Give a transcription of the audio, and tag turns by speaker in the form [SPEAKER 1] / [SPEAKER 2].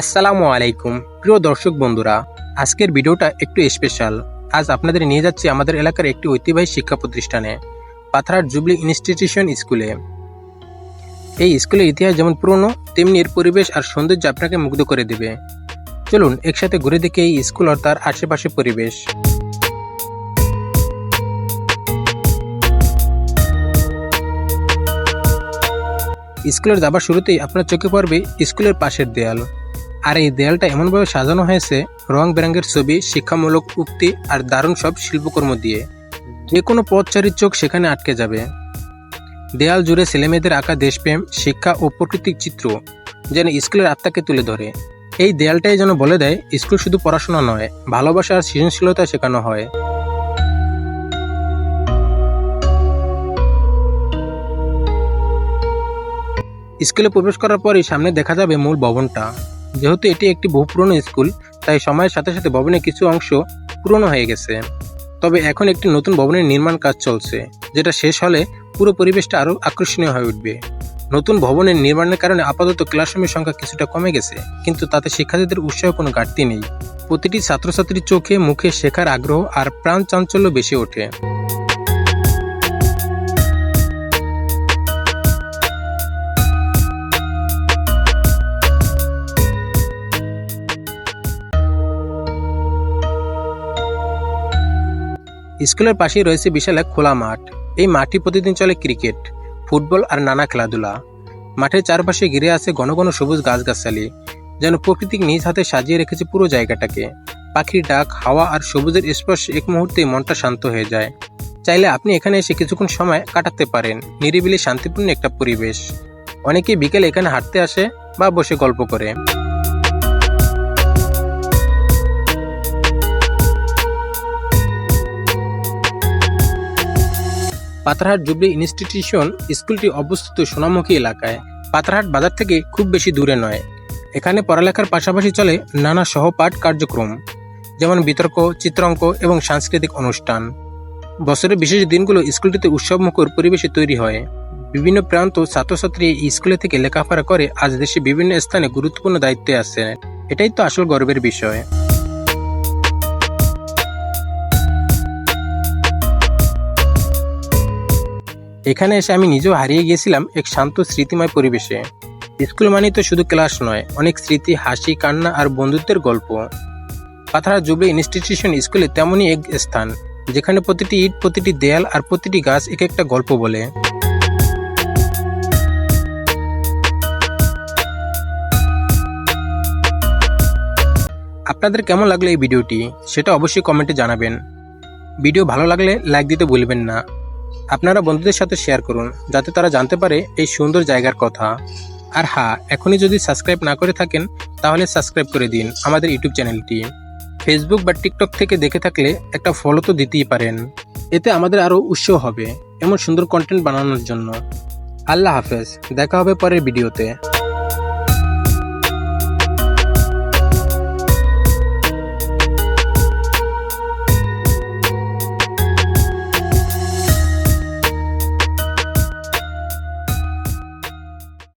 [SPEAKER 1] আসসালামু আলাইকুম। প্রিয় দর্শক বন্ধুরা, আজকের ভিডিওটা একটু স্পেশাল আজ আপনাদের নিয়ে যাচ্ছি আমাদের এলাকার একটি ঐতিহ্যবাহী শিক্ষা প্রতিষ্ঠানে, পাথরার জুবলি ইনস্টিটিউশন স্কুলে এই স্কুলের ইতিহাস যেমন পুরনো, তেমনি এর পরিবেশ আর সৌন্দর্য আপনাকে মুগ্ধ করে দেবে। চলুন, একসাথে ঘুরে দেখে এই স্কুল আর তার আশেপাশে পরিবেশ। স্কুলের যাবার শুরুতেই আপনার চোখে পড়বে স্কুলের পাশের দেয়াল। আর এই দেয়ালটা এমনভাবে সাজানো হয়েছে, রং বেরঙের ছবি, শিক্ষামূলক উক্তি আর দারুণ সব শিল্পকর্ম দিয়ে। যে কোনো পথচারীর চোখ সেখানে আটকে যাবে। দেয়াল জুড়ে ছেলেমেয়েদের আঁকা দেশপ্রেম, শিক্ষা ও প্রকৃতিক চিত্র যেন স্কুলের আত্মাকে তুলে ধরে। এই দেয়ালটাই যেন বলে দেয়, স্কুল শুধু পড়াশোনা নয়, ভালোবাসা আর সৃজনশীলতা শেখানো হয়। স্কুলে প্রবেশ করার পরই সামনে দেখা যাবে মূল ভবনটা। যেহেতু এটি একটি বহু পুরনো স্কুল, তাই সময়ের সাথে সাথে ভবনের কিছু অংশ পুরনো হয়ে গেছে। তবে এখন একটি নতুন ভবনের নির্মাণ কাজ চলছে, যেটা শেষ হলে পুরো পরিবেশটা আরও আকর্ষণীয় হয়ে উঠবে। নতুন ভবনের নির্মাণের কারণে আপাতত ক্লাসরুমের সংখ্যা কিছুটা কমে গেছে, কিন্তু তাতে শিক্ষার্থীদের উৎসাহ কোনো ঘাটতি নেই। প্রতিটি ছাত্রছাত্রীর চোখে, মুখে শেখার আগ্রহ আর প্রাণ চাঞ্চল্য বেশি ওঠে। স্কুলের পাশেই রয়েছে বিশাল এক খোলা মাঠ। এই মাঠটি প্রতিদিন চলে ক্রিকেট, ফুটবল আর নানা খেলাধুলা। মাঠের চারপাশে ঘিরে আছে ঘন ঘন সবুজ গাছগাছালি, যেন প্রকৃতিক নিজ হাতে সাজিয়ে রেখেছে পুরো জায়গাটাকে। পাখির ডাক, হাওয়া আর সবুজের স্পর্শে এক মুহূর্তে মনটা শান্ত হয়ে যায়। চাইলে আপনি এখানে এসে কিছুক্ষণ সময় কাটাতে পারেন, নিরিবিলি শান্তিপূর্ণ একটা পরিবেশ। অনেকেই বিকেলে এখানে হাঁটতে আসে বা বসে গল্প করে। পাতারহাট জুবলি ইনস্টিটিউশন স্কুলটি অবস্থিত সোনামুখী এলাকায়। পাতারহাট বাজার থেকে খুব বেশি দূরে নয়। এখানে পড়ালেখার পাশাপাশি চলে নানা সহপাঠ কার্যক্রম, যেমন বিতর্ক, চিত্রাঙ্ক এবং সাংস্কৃতিক অনুষ্ঠান। বছরের বিশেষ দিনগুলো স্কুলটিতে উৎসবমুখর পরিবেশে তৈরি হয়। বিভিন্ন প্রান্ত ছাত্রছাত্রী এই স্কুলে থেকে লেখাপড়া করে আজ দেশে বিভিন্ন স্থানে গুরুত্বপূর্ণ দায়িত্বে আছে। এটাই তো আসল গর্বের বিষয়। এখানে এসে আমি নিজেও হারিয়ে গিয়েছিলাম এক শান্ত স্মৃতিময় পরিবেশে। স্কুল মানেই তো শুধু ক্লাস নয়, অনেক স্মৃতি, হাসি, কান্না আর বন্ধুত্বের গল্প। পাথারা জুবলি ইনস্টিটিউশন স্কুলে তেমনই এক স্থান, যেখানে প্রতিটি ইট, প্রতিটি দেয়াল আর প্রতিটি গাছ এক একটা গল্প বলে। আপনাদের কেমন লাগল এই ভিডিওটি? সেটা অবশ্যই কমেন্টে জানাবেন। ভিডিও ভালো লাগলে লাইক দিতে ভুলবেন না। আপনারা বন্ধুদের সাথে শেয়ার করুন, যাতে তারা জানতে পারে এই সুন্দর জায়গার কথা। আর হ্যাঁ এখনই যদি সাবস্ক্রাইব না করে থাকেন, তাহলে সাবস্ক্রাইব করে দিন আমাদের ইউটিউব চ্যানেলটি। ফেসবুক বা টিকটক থেকে দেখে থাকলে একটা ফলো তো দিতেই পারেন। এতে আমাদের আরও উৎসাহ হবে, এমন সুন্দর কন্টেন্ট বানানোর জন্য। আল্লাহ হাফেজ, দেখা হবে পরের ভিডিওতে